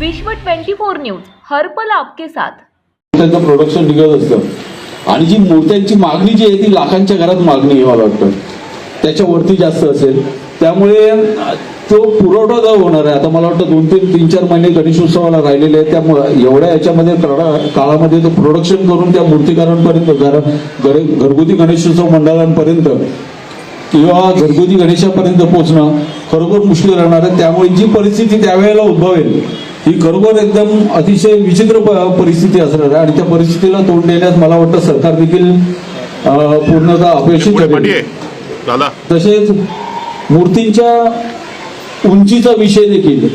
विश्व 24 न्यूज हर्पल आपके साथ. त्यांचं प्रोडक्शन निघत असतं. आणि जी मूर्त्यांची मागणी जी आहे ती लाखांच्या घरात मागणी आहे मला वाटतं. त्याच्यावरती जास्त असेल. त्यामुळे तो पुरवठा जो होणार आहे आता मला वाटतं दोन तीन तीन चार महिने गणेशोत्सवाला राहिलेले आहेत त्यामुळे एवढ्या याच्यामध्ये काळामध्ये तो प्रोडक्शन करून त्या मूर्तीकारांपर्यंत घर घर- घरगुती गणेशोत्सव मंडळांपर्यंत किंवा घरगुती गणेशापर्यंत पोहोचणं खरोखर मुश्किल राहणार आहे. त्यामुळे जी परिस्थिती त्यावेळेला उद्भवेल ही खरोखर एकदम अतिशय विचित्र परिस्थिती असणार आहे. आणि त्या परिस्थितीला तोंड देण्यास मला वाटतं सरकार देखील पूर्णतः आहे दादा. तसेच मूर्तींच्या उंचीचा विषय देखील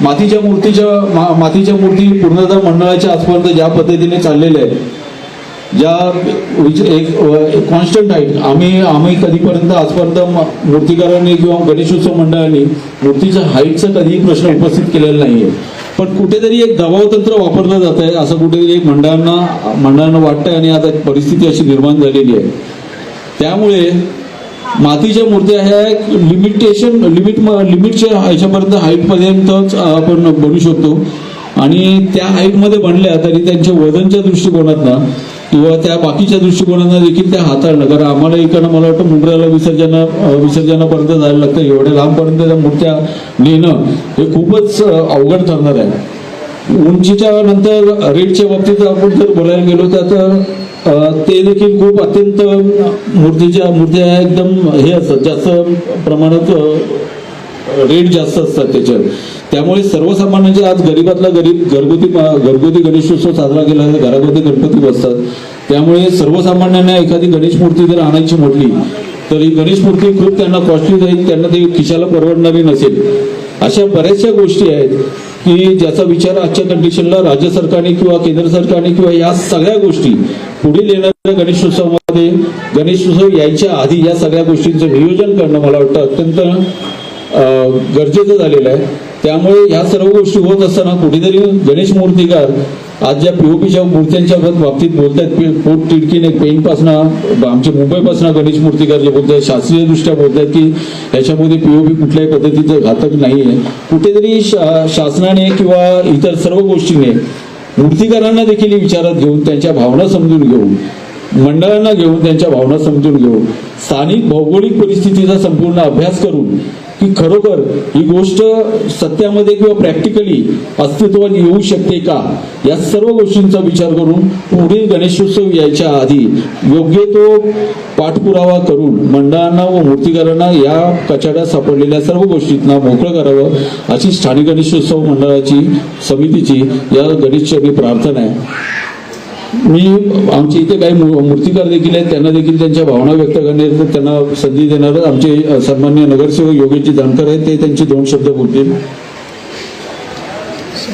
मातीच्या मूर्तीच्या मातीच्या मूर्ती पूर्णतः मंडळाच्या आजपर्यंत ज्या पद्धतीने चाललेल्या आहेत ज्या एक कॉन्स्टंट हाईट आम्ही आम्ही कधीपर्यंत आजपर्यंत मूर्तिकारांनी किंवा गणेशोत्सव मंडळांनी मूर्तीच्या हाईटचा कधीही प्रश्न उपस्थित केलेला नाहीये. पण कुठेतरी एक दबाव तंत्र वापरलं जात आहे असं कुठेतरी एक मंडळांना मंडळांना वाटतंय आणि आता एक परिस्थिती अशी निर्माण झालेली आहे. त्यामुळे मातीच्या मूर्त्या ह्या एक लिमिटेशन लिमिट लिमिटच्या ह्याच्यापर्यंत हाईटपर्यंतच आपण बनू शकतो. आणि त्या हाईटमध्ये बनल्या तरी त्यांच्या वजनच्या दृष्टिकोनातनं किंवा त्या बाकीच्या दृष्टिकोनानं देखील त्या हाताळणं. कारण आम्हाला इकडनं मला वाटतं मुंबऱ्याला विसर्जन विसर्जनापर्यंत जायला लागतं. एवढ्या लांबपर्यंत त्या मूर्त्या नेणं हे खूपच अवघड ठरणार आहे. उंचीच्या नंतर रेटच्या बाबतीत आपण जर बोलायला गेलो तर ते देखील खूप अत्यंत मूर्तीच्या मूर्त्या एकदम हे असतात जास्त प्रमाणात रेट जास्त असतात त्याच्यात. त्यामुळे सर्वसामान्यांचे आज गरीबातला गरीब घरगुती घरगुती गणेशोत्सव साजरा केला तर घरामध्ये गणपती बसतात. त्यामुळे सर्वसामान्यांना एखादी गणेश मूर्ती जर आणायची म्हटली तर ही गणेश मूर्ती खूप त्यांना कॉस्टली जाईल त्यांना ते खिशाला परवडणारी नसेल. अशा बऱ्याचशा गोष्टी आहेत की ज्याचा विचार आजच्या कंडिशनला राज्य सरकारने किंवा केंद्र सरकारने किंवा या सगळ्या गोष्टी पुढील येणाऱ्या गणेशोत्सवामध्ये गणेशोत्सव यायच्या आधी या सगळ्या गोष्टींचं नियोजन करणं मला वाटतं अत्यंत गरजेचं झालेलं आहे. त्यामुळे ह्या सर्व गोष्टी होत असताना कुठेतरी गणेश मूर्तिकार आज ज्या पीओपीच्या मूर्त्यांच्या बाबतीत बोलतायत पोट तिडकीने पेनपासनं आमच्या मुंबईपासून गणेश मूर्तिकार जे बोलतात शास्त्रीयदृष्ट्या बोलत बोलतात की याच्यामध्ये पीओपी कुठल्याही पद्धतीचं घातक नाही आहे कुठेतरी शा- शासनाने किंवा इतर सर्व गोष्टीने मूर्तिकारांना देखील विचारात घेऊन त्यांच्या भावना समजून घेऊन मंडळांना घेऊन त्यांच्या भावना समजून घेऊन स्थानिक भौगोलिक परिस्थितीचा संपूर्ण अभ्यास करून की खरोखर ही गोष्ट सत्यामध्ये किंवा प्रॅक्टिकली अस्तित्वात येऊ शकते का? या सर्व गोष्टींचा विचार करून पुढील गणेशोत्सव यायच्या आधी योग्य तो पाठपुरावा करून मंडळांना व मूर्तिकारांना या कचाड्यात सापडलेल्या सर्व गोष्टींना मोकळं करावं अशी स्थानिक गणेशोत्सव मंडळाची समितीची या गणेशचरणी प्रार्थना आहे. मी आमचे इथे काही मू- मूर्तिकार देखील आहेत त्यांना देखील त्यांच्या भावना व्यक्त करण्याचं त्यांना संधी देणार आमचे सन्मान्य नगरसेवक योगेशजी जानकर आहेत ते त्यांचे दोन शब्द बोलतील.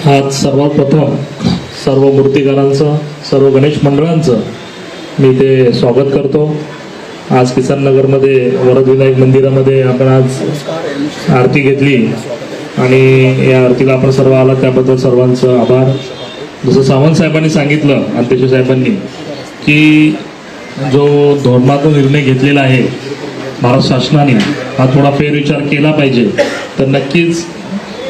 आज सर्वात प्रथम सर्व मूर्तिकारांचं सर्व गणेश मंडळांचं मी ते स्वागत करतो. आज किसान नगरमध्ये वरदविनायक मंदिरामध्ये आपण आज आरती घेतली. आणि या आरतीला आपण सर्व आला त्याबद्दल सर्वांचं आभार. जसं सावंत साहेबांनी सांगितलं अध्यक्ष साहेबांनी की जो धोरणात्मक निर्णय घेतलेला आहे भारत शासनाने हा थोडा फेरविचार केला पाहिजे. तर नक्कीच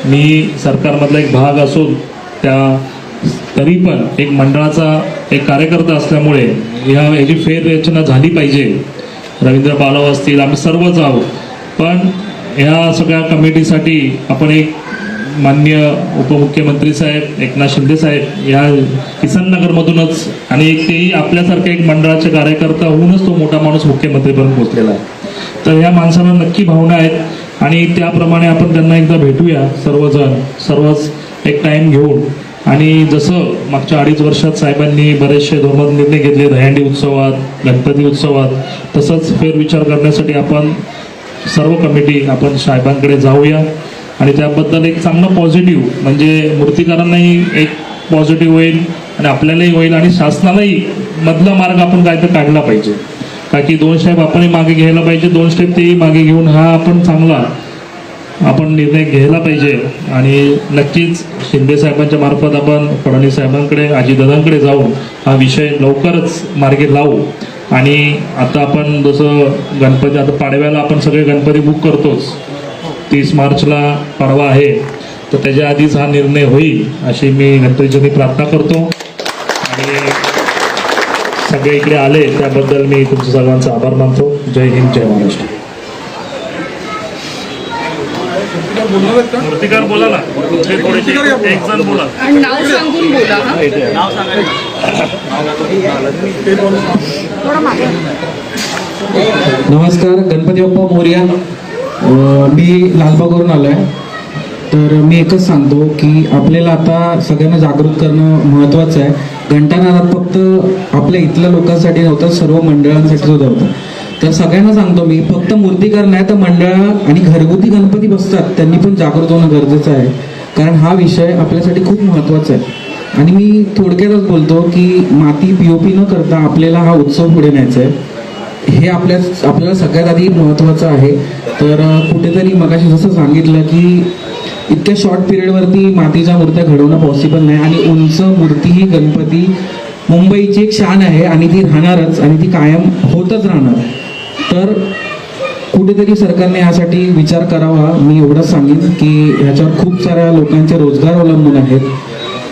मी सरकारमधला एक भाग असून त्या तरी पण एक मंडळाचा एक कार्यकर्ता असल्यामुळे ह्या याची फेररचना झाली पाहिजे. रवींद्र बालव असतील आम्ही सर्वच आहोत. पण ह्या सगळ्या कमिटीसाठी आपण एक मान्य उपमुख्यमंत्री साहेब एकनाथ शिंदे साहेब या किसन नगरमधूनच आणि एक तेही आपल्यासारख्या एक मंडळाचे कार्यकर्ता होऊनच तो मोठा माणूस मुख्यमंत्रीपर्यंत पोहोचलेला आहे. तर ह्या माणसांना नक्की भावना आहेत आणि त्याप्रमाणे आपण त्यांना एकदा भेटूया सर्वजण सर्वच एक टाईम घेऊन. आणि जसं मागच्या अडीच वर्षात साहेबांनी बरेचसे धोरण निर्णय घेतले दह्यांडी उत्सवात गणपती उत्सवात तसंच फेरविचार करण्यासाठी आपण सर्व कमिटी आपण साहेबांकडे जाऊया. आणि त्याबद्दल एक चांगलं पॉझिटिव्ह म्हणजे मूर्तिकारांनाही एक पॉझिटिव्ह होईल आणि आपल्यालाही होईल आणि शासनालाही मधला मार्ग आपण काय तर काढला पाहिजे. का की दोन स्टेप आपणही मागे घ्यायला पाहिजे दोन स्टेप तेही मागे घेऊन हा आपण चांगला आपण निर्णय घ्यायला पाहिजे. आणि नक्कीच शिंदे साहेबांच्या मार्फत आपण फडणवीस साहेबांकडे आजीदादांकडे जाऊन हा विषय लवकरच मार्गे लावू. आणि आता आपण जसं गणपती आता पाडव्याला आपण सगळे गणपती बुक करतोच. तीस मार्चला परवा आहे तर त्याच्या आधीच हा निर्णय होईल अशी मी गणपतीची प्रार्थना करतो. आणि सगळे इकडे आले त्याबद्दल मी तुमचं सर्वांचा आभार मानतो. जय हिंद जय महाराष्ट्र. मूर्तिकार बोला ना. एक जण बोला. आणि नाव सांगून बोला थोडं मागे. नमस्कार गणपती बाप्पा मोर्या. मी लालबागवरून आलो आहे तर मी एकच सांगतो की आपल्याला आता सगळ्यांना जागृत करणं महत्त्वाचं आहे. घंटानादात फक्त आपल्या इथल्या लोकांसाठी नव्हतं सर्व मंडळांसाठी सुद्धा होतं. तर सगळ्यांना सांगतो मी फक्त मूर्तीकार नाही तर मंडळ आणि घरगुती गणपती बसतात त्यांनी पण जागृत होणं गरजेचं आहे. कारण हा विषय आपल्यासाठी खूप महत्त्वाचा आहे. आणि मी थोडक्यातच बोलतो की माती पी ओ पी न करता आपल्याला हा उत्सव पुढे न्यायचा आहे. हे आपल्या आपल्याला सगळ्यात आधी महत्त्वाचं आहे. तर कुठेतरी मगाशी जसं सांगितलं की इतक्या शॉर्ट पिरियडवरती मातीच्या मूर्त्या घडवणं पॉसिबल नाही आणि उंच मूर्ती ही गणपती मुंबईची एक शान आहे आणि ती राहणारच आणि ती कायम होतच राहणार. तर कुठेतरी सरकारने यासाठी विचार करावा. मी एवढंच सांगेन की ह्याच्यावर खूप साऱ्या लोकांचे रोजगार अवलंबून आहेत.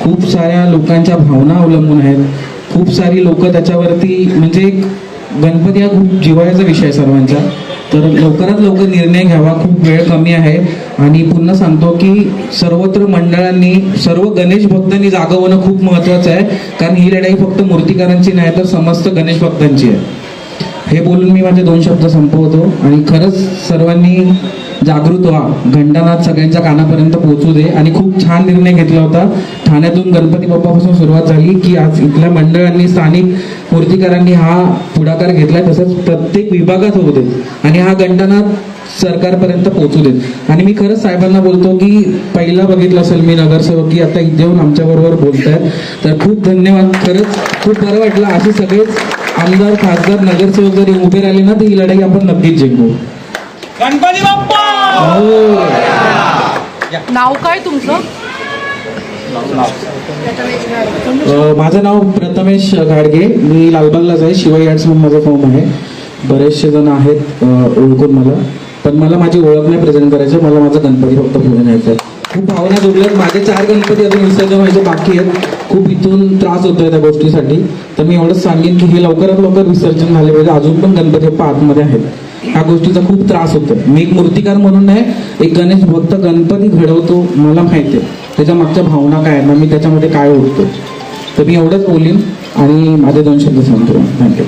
खूप साऱ्या लोकांच्या भावना अवलंबून आहेत. खूप सारी लोक त्याच्यावरती म्हणजे एक गणपती हा खूप जिव्हाळ्याचा विषय आहे सर्वांचा. तर लवकरात लवकर निर्णय घ्यावा खूप वेळ कमी आहे. आणि पुन्हा सांगतो की सर्वत्र मंडळांनी सर्व गणेश भक्तांनी जागं होणं खूप महत्त्वाचं आहे. कारण ही लढाई फक्त मूर्तिकारांची नाही तर समस्त गणेश भक्तांची आहे. हे बोलून मी माझे दोन शब्द संपवतो. आणि खरंच सर्वांनी जागृत व्हा. घंटानाथ सगळ्यांच्या कानापर्यंत पोहोचू दे. आणि खूप छान निर्णय घेतला होता. ठाण्यातून गणपती बाप्पापासून सुरुवात झाली की आज इथल्या मंडळांनी स्थानिक मूर्तिकारांनी हा पुढाकार घेतलाय. तसंच प्रत्येक विभागात होऊ देत आणि हा घंटानाथ सरकारपर्यंत पोहोचू देत आणि मी खरंच साहेबांना बोलतो की पहिला बघितलं असेल मी नगरसेवक की आता इथे येऊन आमच्याबरोबर बोलतायत. तर खूप धन्यवाद. खरंच खूप बरं वाटलं. असे सगळेच आमदार खासदार नगरसेवक जरी उभे राहिले ना तर ही लढाई आपण नक्कीच जिंकू. गणपती बाप्पा! नाव काय तुमचं? माझं नाव प्रथमेश घाडगे. मी लालबागलाच आहे शिवाई आर्ट्स म्हणून माझं फॉर्म आहे. बरेचसे जण आहेत ओळखून मला. पण मला माझी ओळख नाही प्रेझेंट करायची मला माझा गणपती फक्त पुढे न्यायचा आहे. खूप भावना जोडल्यात माझे चार गणपती अजून विसर्जन व्हायचे बाकी आहेत. खूप इथून त्रास होतोय त्या गोष्टीसाठी. तर मी एवढंच सांगेन की हे लवकरात लवकर विसर्जन झाले पाहिजे. अजून पण गणपती बाप्पा आतमध्ये आहेत. ह्या गोष्टीचा खूप त्रास होतो. मी एक मूर्तिकार म्हणून नाही एक गणेश भक्त गणपती घडवतो मला माहिती आहे. त्याच्या मागच्या भावना काय आहेत? ना मी त्याच्यामध्ये काय उठतो तर मी एवढंच बोलीन आणि माझे दोन शब्द सांगतो. Thank you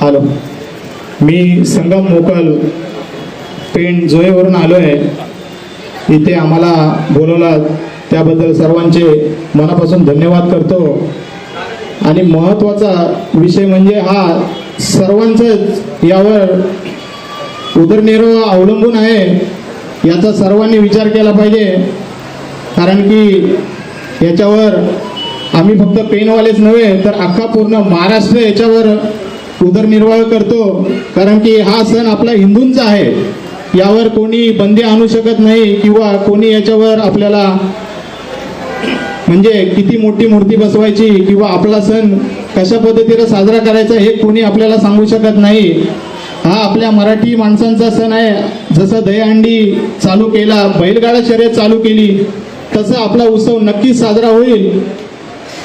hello. मी संगम मोकल पेंट जोयेवरून आलो आहे इथे आम्हाला बोलवला त्याबद्दल सर्वांचे मनापासून धन्यवाद करतो. आणि महत्त्वाचा विषय म्हणजे हा सर्वांचंच यावर उदरनिर्वाह अवलंबून आहे याचा सर्वांनी विचार केला पाहिजे. कारण की याच्यावर आम्ही फक्त पेनवालेच नव्हे तर अख्खा पूर्ण महाराष्ट्र याच्यावर उदरनिर्वाह करतो. कारण की हा सण आपला हिंदूंचा आहे. यावर कोणी बंदी आणू शकत नाही किंवा कोणी याच्यावर आपल्याला म्हणजे किती मोठी मूर्ती बसवायची किंवा आपला सण कशा पद्धतीनं साजरा करायचा हे कोणी आपल्याला सांगू शकत नाही. हा आपल्या मराठी माणसांचा सण आहे. जसं दहीहंडी चालू केला बैलगाडा शर्यत चालू केली तसं आपला उत्सव नक्कीच साजरा होईल.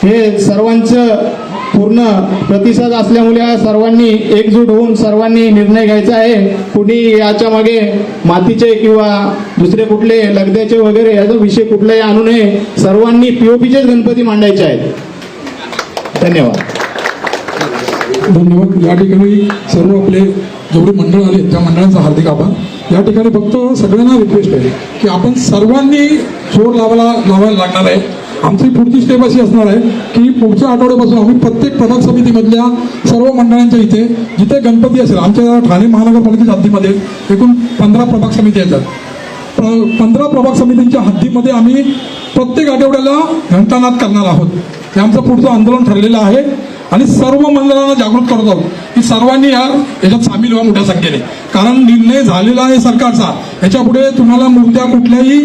हे सर्वांचं पूर्ण प्रतिसाद असल्यामुळे सर्वांनी एकजूट होऊन सर्वांनी निर्णय घ्यायचा आहे. कुणी याच्या मागे मातीचे किंवा दुसरे कुठले लगद्याचे वगैरे याचा विषय कुठलाही आणू नये. सर्वांनी पीओपीचेच गणपती मांडायचे आहेत. धन्यवाद. धन्यवाद. या ठिकाणी सर्व आपले जेवढे मंडळ आले त्या मंडळांचा हार्दिक आभार. या ठिकाणी फक्त सगळ्यांना रिक्वेस्ट आहे की आपण सर्वांनी जोर लावायला लावायला लागणार आहे. आमची पुढची स्टेप अशी असणार आहे की पुढच्या आठवड्यापासून आम्ही प्रत्येक प्रभाग समितीमधल्या सर्व मंडळांच्या इथे जिथे गणपती असेल आमच्या ठाणे महानगरपालिकेच्या हद्दीमध्ये एकूण पंधरा प्रभाग समिती येतात. पंधरा प्रभाग समितींच्या हद्दीमध्ये आम्ही प्रत्येक आठवड्याला घंटानाद करणार आहोत. हे आमचं पुढचं आंदोलन ठरलेलं आहे आणि सर्व मंडळांना जागृत करत आहोत की सर्वांनी या याच्यात सामील व्हा मोठ्या संख्येने. कारण निर्णय झालेला आहे सरकारचा. याच्यापुढे तुम्हाला मूर्त्या कुठल्याही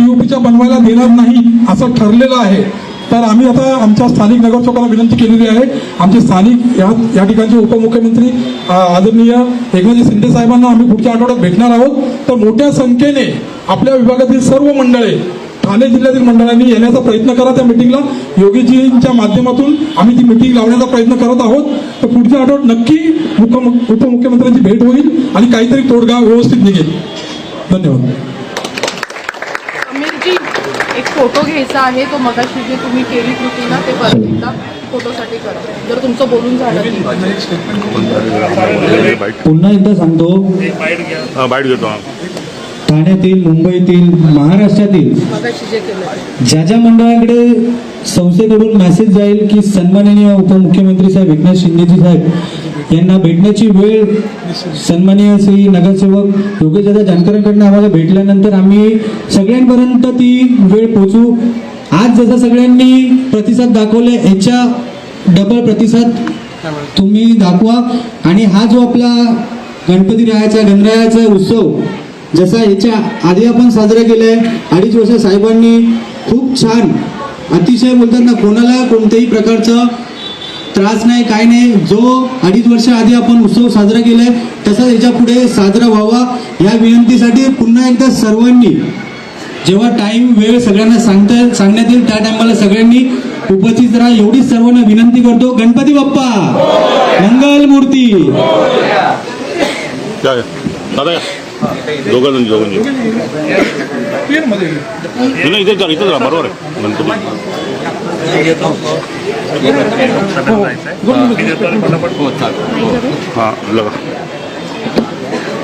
पीओपीच्या बनवायला देणार नाही असं ठरलेलं आहे. तर आम्ही आता आमच्या स्थानिक नगरसेवकाला विनंती केलेली आहे. आमचे स्थानिक या या ठिकाणचे उपमुख्यमंत्री आदरणीय एकनाथजी शिंदे साहेबांना आम्ही पुढच्या आठवड्यात भेटणार आहोत. तर मोठ्या संख्येने आपल्या विभागातील सर्व मंडळे ठाणे जिल्ह्यातील मंडळांनी येण्याचा प्रयत्न करा त्या मिटिंगला योगीजींच्या माध्यमातून आम्ही ती मिटिंग लावण्याचा प्रयत्न करत आहोत. तर पुढच्या आठवड्यात नक्की उपमुख्यमंत्र्यांची भेट होईल आणि काहीतरी तोडगा व्यवस्थित निघेल. धन्यवाद. एक फोटो घ्यायचा आहे तो मगाशी जे तुम्ही केली कृती ना ते परत एकदा फोटोसाठी करा. जर तुमचं बोलून झालं की. पुन्हा एकदा सांगतो. बाईट घेतो. ठाण्यातील मुंबईतील महाराष्ट्रातील ज्या ज्या मंडळाकडे संस्थेकडून मेसेज जाईल की सन्माननीय उपमुख्यमंत्री साहेब एकनाथ शिंदेजी साहेब यांना भेटण्याची वेळ सन्माननीय श्री नगरसेवक योगेशदादा जानकरांकडनं आम्हाला भेटल्यानंतर आम्ही सगळ्यांपर्यंत ती वेळ पोचू आज जसं सगळ्यांनी प्रतिसाद दाखवले याच्या डबल प्रतिसाद तुम्ही दाखवा. आणि हा जो आपला गणपती रायाचा गणरायाचा उत्सव जसा याच्या आधी आपण साजरा केलंय अडीच वर्ष साहेबांनी खूप छान अतिशय बोलतात ना कोणाला कोणत्याही प्रकारचं त्रास नाही काय नाही जो अडीच वर्ष आधी आपण उत्सव साजरा केलाय तसा याच्यापुढे साजरा व्हावा या विनंतीसाठी पुन्हा एकदा सर्वांनी जेव्हा टाइम वेळ सगळ्यांना सांगता सांगण्यात येईल त्या टायमाला सगळ्यांनी उपस्थित राहा. एवढीच सर्वांना विनंती करतो. गणपती बाप्पा! मंगल मूर्ती! दादा दोघं जण दोघं जण नाही इथे इथेच राहा बरोबर आहे गणपती हां लगा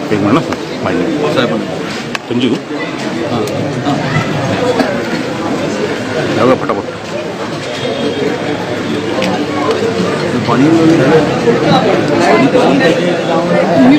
एक मिनिट ना माहिती त्यांची तू या बघा फटाफट तुम्ही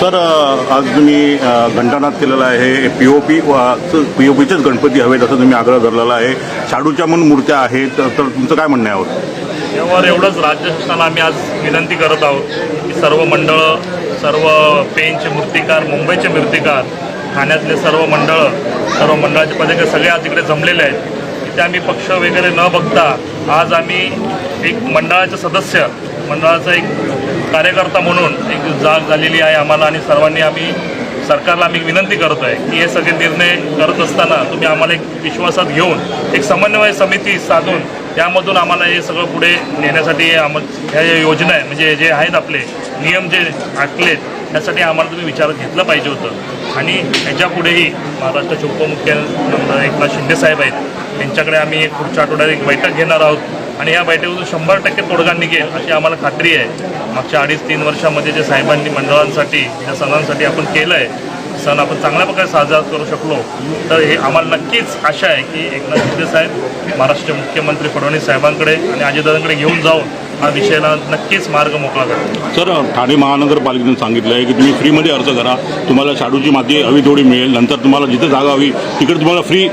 सर आज तुम्ही घंटानाद केलेला आहे. P O P P O P Ganpati हवेत असं तुम्ही आग्रह धरलेला आहे. शाडूच्या म्हणून मूर्त्या आहेत तर तर तुमचं काय म्हणणं आहे यावर? एवढंच राज्य शासनाला आम्ही आज विनंती करत आहोत की सर्व मंडळं सर्व पेनचे मूर्तिकार मुंबईचे मूर्तिकार ठाण्यातले सर्व मंडळं सर्व मंडळाचे पदाधिकारी सगळे आज इकडे जमलेले आहेत. तिथे आम्ही पक्ष वगैरे न बघता आज आम्ही एक मंडळाचे सदस्य मंडळाचा एक कार्यकर्ता म्हणून एक जाग झालेली आहे आम्हाला आणि सर्वांनी आम्ही सरकारला आम्ही विनंती करतो आहे की हे सगळे निर्णय करत असताना तुम्ही आम्हाला एक विश्वासात घेऊन एक समन्वय समिती साधून त्यामधून आम्हाला हे सगळं पुढे नेण्यासाठी आम ह्या ज्या योजना आहे म्हणजे जे आहेत आपले नियम जे आखलेत त्यासाठी आम्हाला तुम्ही विचारात घेतलं पाहिजे होतं. आणि ह्याच्यापुढेही महाराष्ट्राचे उपमुख्यमंत्री एकनाथ शिंदे साहेब आहेत त्यांच्याकडे आम्ही एक पुढच्या आठवड्यात एक बैठक घेणार आहोत. आणि या बैठकीतून शंभर टक्के तोडगा निघेल अशी आम्हाला खात्री आहे. मागच्या अडीच तीन वर्षामध्ये जे साहेबांनी मंडळांसाठी ज्या सणांसाठी आपण केलं आहे सण आपण चांगल्या प्रकारे साजरा करू शकलो तर हे आम्हाला नक्कीच आशा आहे की एकनाथ शिंदे साहेब महाराष्ट्र मुख्यमंत्री फडणवीस साहेबांकडे आणि अजितदादांकडे घेऊन जाऊन हा विषयाला नक्कीच मार्ग मोकळा करतील सर ठाणे महानगरपालिकेने सांगितलं आहे की तुम्ही फ्रीमध्ये अर्ज करा. तुम्हाला शाडूची माती हवी थोडी मिळेल. नंतर तुम्हाला जिथे जागा हवी तिकडे तुम्हाला फ्री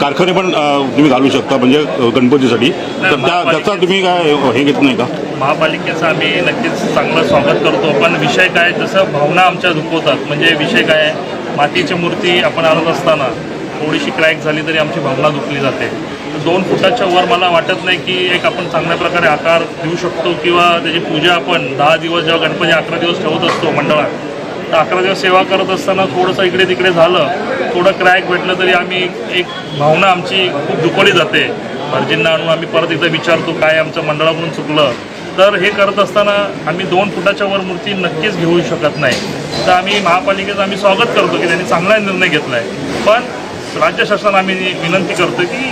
कारखाने पण तुम्ही घालू शकता म्हणजे गणपतीसाठी. तर त्या त्याचा तुम्ही काय हे घेत नाही का? महापालिकेचं आम्ही नक्कीच चांगलं स्वागत करतो. पण विषय काय जसं भावना आमच्या दुखवतात म्हणजे विषय काय मातीची मूर्ती आपण आणत असताना थोडीशी क्रॅक झाली तरी आमची भावना दुखली जाते. दोन फुटाच्या वर मला वाटत नाही की एक आपण चांगल्या प्रकारे आकार देऊ शकतो किंवा त्याची पूजा आपण दहा दिवस जेव्हा गणपती अकरा दिवस ठेवत असतो मंडळात तर अकरा दिवस सेवा करत असताना थोडंसं इकडे तिकडे झालं थोडं क्रॅक भेटलं तरी आम्ही एक भावना आमची खूप दुखवली जाते. भटजींना आणून आम्ही परत एकदा विचारतो काय आमचं मंडळाकडून चुकलं. तर हे करत असताना आम्ही दोन फुटाच्या वर मूर्ती नक्कीच घेऊ शकत नाही. तर आम्ही महापालिकेचं आम्ही स्वागत करतो की त्यांनी चांगला निर्णय घेतला आहे पण राज्य शासनाला आम्ही विनंती करतो की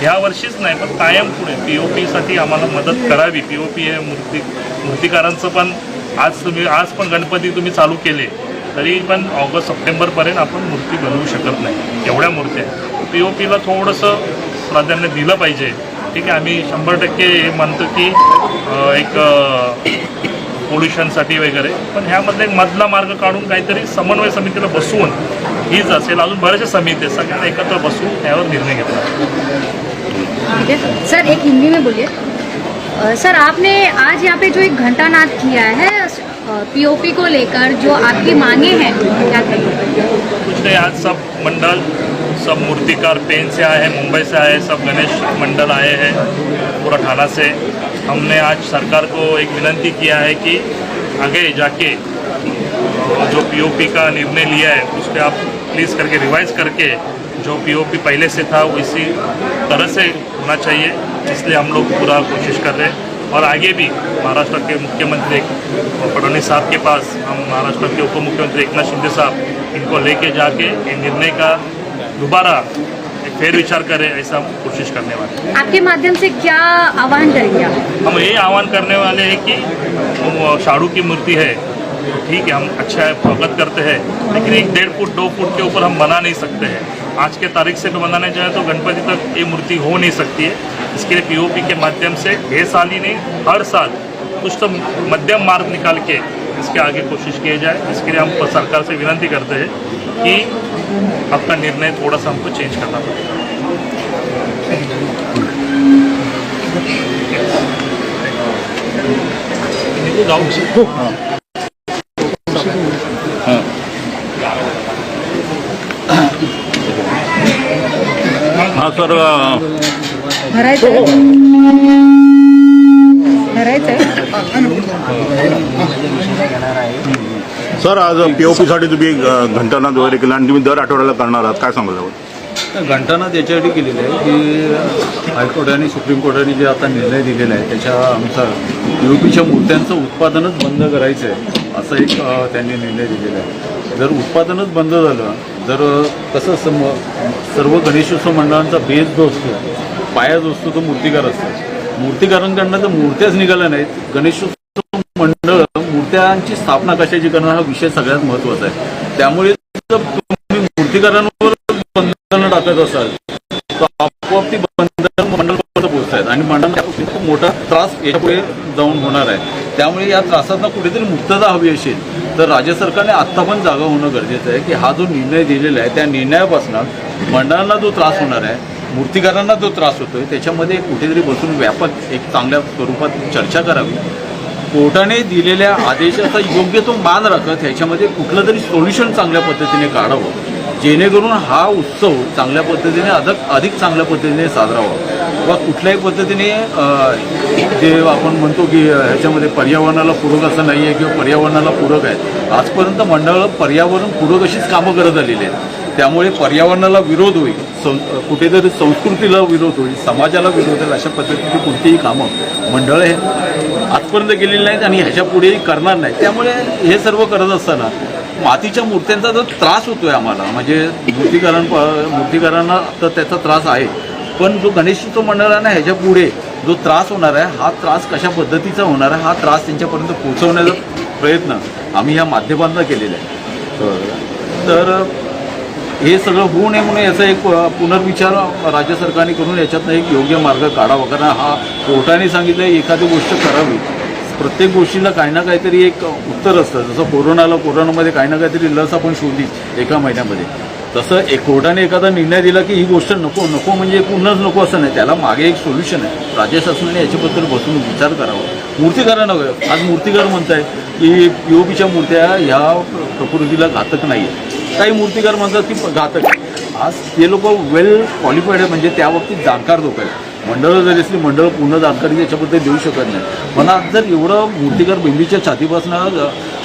ह्या वर्षीच नाही पण कायम पुढे पी ओ पीसाठी आम्हाला मदत करावी. पी ओ पी हे मूर्ती मूर्तिकारांचं पण आज तुम्ही आज पण गणपती तुम्ही चालू केले तरी पण ऑगस्ट सप्टेंबरपर्यंत आपण मूर्ती बनवू शकत नाही. एवढ्या मूर्त्या पी ओ पीला थोडंसं प्राधान्य दिलं पाहिजे. ठीक आहे आम्ही शंभर टक्के हे म्हणतो की एक पोल्युशनसाठी वगैरे पण ह्यामधला एक मधला मार्ग काढून काहीतरी समन्वय समितीला बसवून हीच असेल. अजून बऱ्याचशा समिती आहेत. सगळ्यांना एकत्र बसवून त्यावर निर्णय घेतला. ठीक है सर एक हिंदी में बोलिए सर आपने आज यहाँ पे जो एक घंटा नाद किया है पीओपी को लेकर जो आपकी मांगे हैं क्या कुछ नहीं आज सब मंडल सब मूर्तिकार पेन से आए हैं मुंबई से आए हैं सब गणेश मंडल आए हैं पूरा थाना से। हमने आज सरकार को एक विनंती किया है कि आगे जाके जो पीओपी का निर्णय लिया है उस पर आप प्लीज़ करके रिवाइज करके जो पीओपी पहले से था वो इसी तरह से होना चाहिए इसलिए हम लोग पूरा कोशिश कर रहे हैं। और आगे भी महाराष्ट्र के मुख्यमंत्री फडणवीस साहब के पास हम महाराष्ट्र के उप मुख्यमंत्री एकनाथ शिंदे साहब इनको लेके जाके ये निर्णय का दोबारा एक फेर विचार करें ऐसा हम कोशिश करने वाले आपके माध्यम से क्या आह्वान करेंगे हम यही आह्वान करने वाले हैं कि शाड़ू की मूर्ति है तो ठीक है, हम अच्छा स्वागत करते हैं, लेकिन एक डेढ़ फुट, दो फुट के ऊपर हम बना नहीं सकते हैं। आज के तारीख से भी बनाने जाए तो गणपति तक ये मूर्ति हो नहीं सकती है। इसके लिए पीओपी के माध्यम से ये साल ही नहीं, हर साल कुछ तो मध्यम मार्ग निकाल के इसके आगे कोशिश किए जाए। इसके लिए हम सरकार से विनती करते हैं कि आपका निर्णय थोड़ा सा हमको चेंज करना पड़ेगा हां सर अ, भरायचं आहे भरायचं आहे सर आज पीओपीसाठी तुम्ही अ, घंटानाद वगैरे केला आणि तुम्ही दर आठवड्याला करणार आहात. काय सांगाल यावर? घंटानाथ याच्यासाठी केलेलं आहे की हायकोर्ट आणि सुप्रीम कोर्टाने जे आता निर्णय दिलेला आहे त्याच्या अनुसार युपीच्या मूर्त्यांचं उत्पादनच बंद करायचं आहे असं एक अ, त्यांनी निर्णय दिलेला आहे. जर उत्पादनच बंद झालं जर कसं असतं म- सर्व गणेशोत्सव मंडळांचा बेस जो असतो पाया जो असतो तो मूर्तिकार असतो. मूर्तिकारांकडनं तर मूर्त्याच निघाल्या नाहीत. गणेशोत्सव मंडळ मूर्त्यांची स्थापना कशाची करणं हा विषय सगळ्यात महत्त्वाचा आहे. त्यामुळे तुम्ही मूर्तिकारांवर बंधनं टाकत असाल तर आपोआप ती बंधन मंडळापर्यंत पोहोचत आहेत आणि मंडळ मोठा त्रास याच्यापुढे जाऊन होणार आहे. त्यामुळे या त्रासांना कुठेतरी मुक्तता हवी असेल तर राज्य सरकारने आत्ता पण जागा होणं गरजेचं आहे की हा जो निर्णय दिलेला आहे त्या निर्णयापासून मंडळांना जो त्रास होणार आहे मूर्तिकारांना जो त्रास होतोय त्याच्यामध्ये कुठेतरी बसून व्यापक एक चांगल्या स्वरूपात चर्चा करावी. कोर्टाने दिलेल्या आदेशाचा योग्य तो मान राखत ह्याच्यामध्ये कुठलं तरी सोल्युशन चांगल्या पद्धतीने काढावं. जेणेकरून हा उत्सव चांगल्या पद्धतीने अधिक अधिक चांगल्या पद्धतीने साजरा व्हावा. किंवा कुठल्याही पद्धतीने जे आपण म्हणतो की ह्याच्यामध्ये पर्यावरणाला पूरक असं नाही आहे किंवा पर्यावरणाला पूरक आहे. आजपर्यंत मंडळ पर्यावरण पूरक अशीच कामं करत आलेली आहेत. त्यामुळे पर्यावरणाला विरोध होईल सं कुठेतरी संस्कृतीला विरोध होईल समाजाला विरोध होईल अशा पद्धतीची कोणतीही कामं मंडळ हे आजपर्यंत केलेली नाहीत आणि ह्याच्या पुढेही करणार नाहीत. त्यामुळे हे सर्व करत असताना मातीच्या मूर्त्यांचा जो त्रास होतोय आम्हाला. म्हणजे मूर्तीकरण मूर्तीकरांना तर त्याचा त्रास आहे. पण जो गणेशोत्सव मंडळांना ह्याच्या पुढे जो त्रास होणार आहे हा त्रास कशा पद्धतीचा होणार आहे हा त्रास त्यांच्यापर्यंत पोहोचवण्याचा प्रयत्न आम्ही या माध्यमांना केलेला आहे. तर हे सगळं होऊ नये म्हणून याचा एक पुनर्विचार राज्य सरकारने करून याच्यातनं एक योग्य मार्ग काढावा. कारण हा कोर्टाने सांगितलं एखादी गोष्ट करावी. प्रत्येक गोष्टीला काही ना काहीतरी एक उत्तर असतं. जसं कोरोनाला कोरोनामध्ये काही ना काहीतरी लस आपण शोधली एका महिन्यामध्ये. तसं एक कोर्टाने एखादा निर्णय दिला की ही गोष्ट नको नको म्हणजे पूर्णच नको असं नाही. त्याला मागे एक सोल्युशन आहे. राज्य शासनाने याच्याबद्दल बसून विचार करावा. मूर्तिकारांना वगैरे आज मूर्तिकार म्हणत आहे की पीच्या मूर्त्या ह्या प्रकृतीला घातक नाही आहेत काही मूर्तिकार म्हणतात की घातक. आहे. आज ते लोक वेल क्वालिफाईड आहे म्हणजे त्या बाबतीत जाणकार लोक आहेत. मंडळं जरी असली मंडळ पूर्ण जानकारी त्याच्याबद्दल देऊ शकत नाही. मला जर एवढं मूर्तिकार बिंबीच्या छातीपासून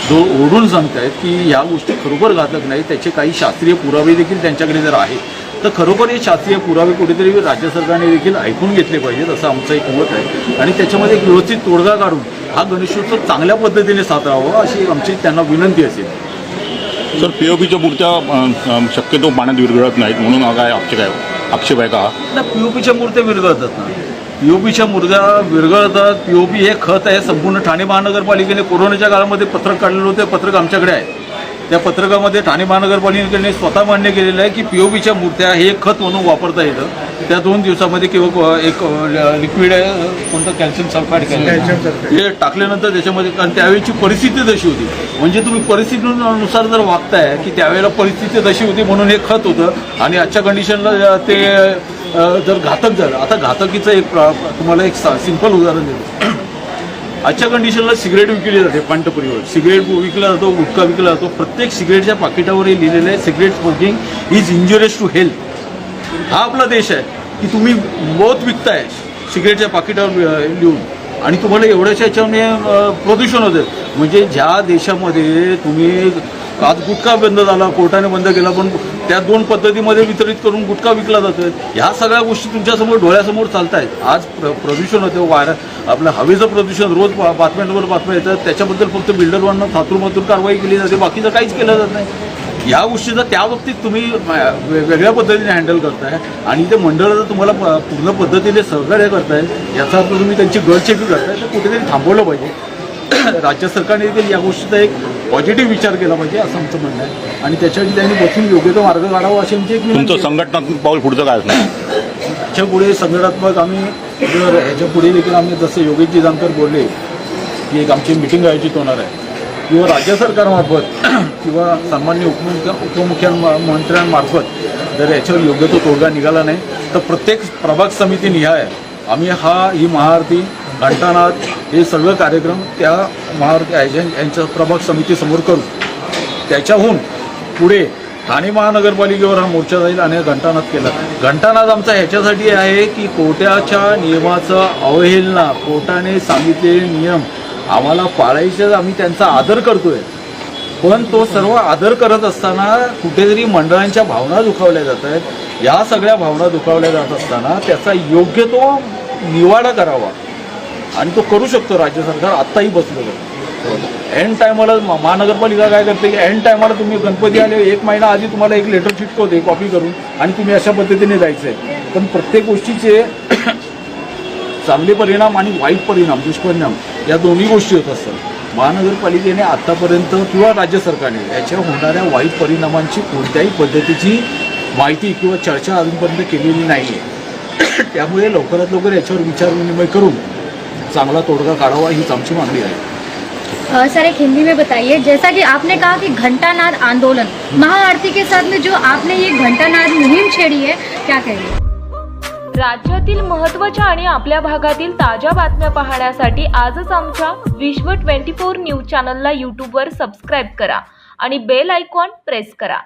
जो ओढून सांगतायत की ह्या गोष्टी खरोखर घातक नाही त्याचे काही शास्त्रीय पुरावे देखील त्यांच्याकडे जर आहेत तर खरोखर हे शास्त्रीय पुरावे कुठेतरी राज्य सरकारने देखील ऐकून घेतले पाहिजेत असं आमचं एक मत आहे. आणि त्याच्यामध्ये एक व्यवस्थित तोडगा काढून हा गणेशोत्सव चांगल्या पद्धतीने साजरावा अशी आमची त्यांना विनंती असेल. सर पीओपीच्या मूर्त्या शक्यतो पाण्यात विरघळत नाहीत म्हणून काय आमचे काय? आक्षेप आहे का पीओपीच्या मूर्त्या विरघळतात ना. पीओपीच्या मूर्त्या विरघळतात. पीओपी हे खत आहे संपूर्ण ठाणे महानगरपालिकेने कोरोनाच्या काळामध्ये पत्रक काढलेलं होतं. पत्रक आमच्याकडे आहे. त्या पत्रकामध्ये ठाणे महानगरपालिकेने स्वतः मान्य केलेलं आहे की पीओपीच्या मूर्त्या हे खत म्हणून वापरता येतं. त्या दोन दिवसामध्ये किंवा एक लिक्विड कोणतं कॅल्शियम सल्फाईड कॅल्शियम हे टाकल्यानंतर त्याच्यामध्ये कारण त्यावेळेची परिस्थिती तशी होती. म्हणजे तुम्ही परिस्थितीनुसार जर वागताय की त्यावेळेला परिस्थिती तशी होती म्हणून हे खत होतं आणि आजच्या कंडिशनला ते जर घातक झालं. आता घातकीचं एक प्र- तुम्हाला एक सिंपल उदाहरण देतो. आजच्या कंडिशनला सिगरेट विकली जाते पांटपुरीवर. सिगरेट विकला जातो गुटखा विकला जातो. प्रत्येक सिगरेटच्या पाकिटावरही लिहिलेलं आहे cigarette smoking is injurious to health हा आपला देश आहे की तुम्ही मौत विकताय सिगरेटच्या पाकिटावर लिहून. आणि तुम्हाला एवढ्याशा याच्याने प्रदूषण होतं म्हणजे ज्या देशामध्ये तुम्ही आज गुटखा बंद झाला कोर्टाने बंद केला पण त्या दोन पद्धतीमध्ये वितरित करून गुटखा विकला जातोय. ह्या सगळ्या गोष्टी तुमच्यासमोर डोळ्यासमोर चालत आहेत आज प्र प्रदूषण होतं वारा आपलं हवेचं प्रदूषण रोज बातम्यांवर बातम्या येतात. त्याच्याबद्दल फक्त बिल्डरवांना थातूरमातूर कारवाई केली जाते बाकीचं काहीच केलं जात नाही. या गोष्टीचं त्या बाबतीत तुम्ही वेगळ्या पद्धतीने हँडल करताय. आणि ते मंडळाचं तुम्हाला प- पूर्ण पद्धतीने सहकार्य करताय याचा अर्थ तुम्ही त्यांची गळचेपी करताय तर कुठेतरी थांबवलं पाहिजे. राज्य सरकारने देखील या गोष्टीचा एक पॉझिटिव्ह विचार केला पाहिजे असं आमचं म्हणणं आहे. आणि त्याच्यासाठी त्यांनी बसून योग्य तो मार्ग काढावा अशी आमची एक विनंती तुमचं आहे. संघटनात्मक पाऊल पुढचं काय असणार? ह्याच्या पुढे संघटनात्मक आम्ही जर ह्याच्या पुढे देखील आम्ही जसं योगेशजी जानकर बोलले की एक आमची मिटिंग आयोजित होणार आहे. किंवा राज्य सरकारमार्फत किंवा सन्मान्य उपमुख्य उपमुख्यमंत्र्यांमार्फत जर याच्यावर योग्य तो तोडगा निघाला नाही तर प्रत्येक प्रभाग समिती निहाय आम्ही हा ही महाआरती घंटानाद हे सगळं कार्यक्रम त्या महाआरती आयोजन यांच्या प्रभाग समितीसमोर करू. त्याच्याहून पुढे ठाणे महानगरपालिकेवर हा मोर्चा जाईल आणि घंटानाथ घंटानाद केला घंटानाद आमचा ह्याच्यासाठी आहे की कोर्टाच्या नियमाचं अवहेलना कोर्टाने सांगितलेले नियम आम्हाला पाळायचे आम्ही त्यांचा आदर करतोय. पण तो सर्व आदर करत असताना कुठेतरी मंडळांच्या भावना दुखावल्या जात आहेत. या सगळ्या भावना दुखावल्या जात असताना त्याचा योग्य तो निवाडा करावा. आणि तो करू शकतो राज्य सरकार. आत्ताही बसलेलं एंड टायमाला महानगरपालिका काय करते? की एंड टायमाला तुम्ही गणपती आले एक महिना आधी तुम्हाला एक लेटर चिटकवते कॉपी करून आणि तुम्ही अशा पद्धतीने जायचं आहे पण प्रत्येक गोष्टीचे चांगले परिणाम आणि वाईट परिणाम दुष्परिणाम या दोन्ही गोष्टी होत असतात. महानगरपालिकेने आत्तापर्यंत किंवा राज्य सरकारने याच्या होणाऱ्या वाईट परिणामांची कोणत्याही पद्धतीची माहिती किंवा चर्चा अजूनपर्यंत केलेली नाही आहे त्यामुळे लवकरात लवकर याच्यावर विचारविनिमय करून चांगला तोडगा काढावा हीच आमची मागणी आहे. सर एक हिंदी में बताइए जैसा कि आपने कहा कि घंटानाद आंदोलन महाआरती के साथ में जो आपने ये घंटानाद मुहिम छेड़ी है क्या कहेंगे? राज्यातील महत्त्वाच्या आणि आपल्या भागातील ताज्या बातम्या पाहण्यासाठी आजच आमच्या विश्व 24 न्यूज चॅनलला यूट्यूबवर सबस्क्राईब करा आणि बेल आयकॉन प्रेस करा.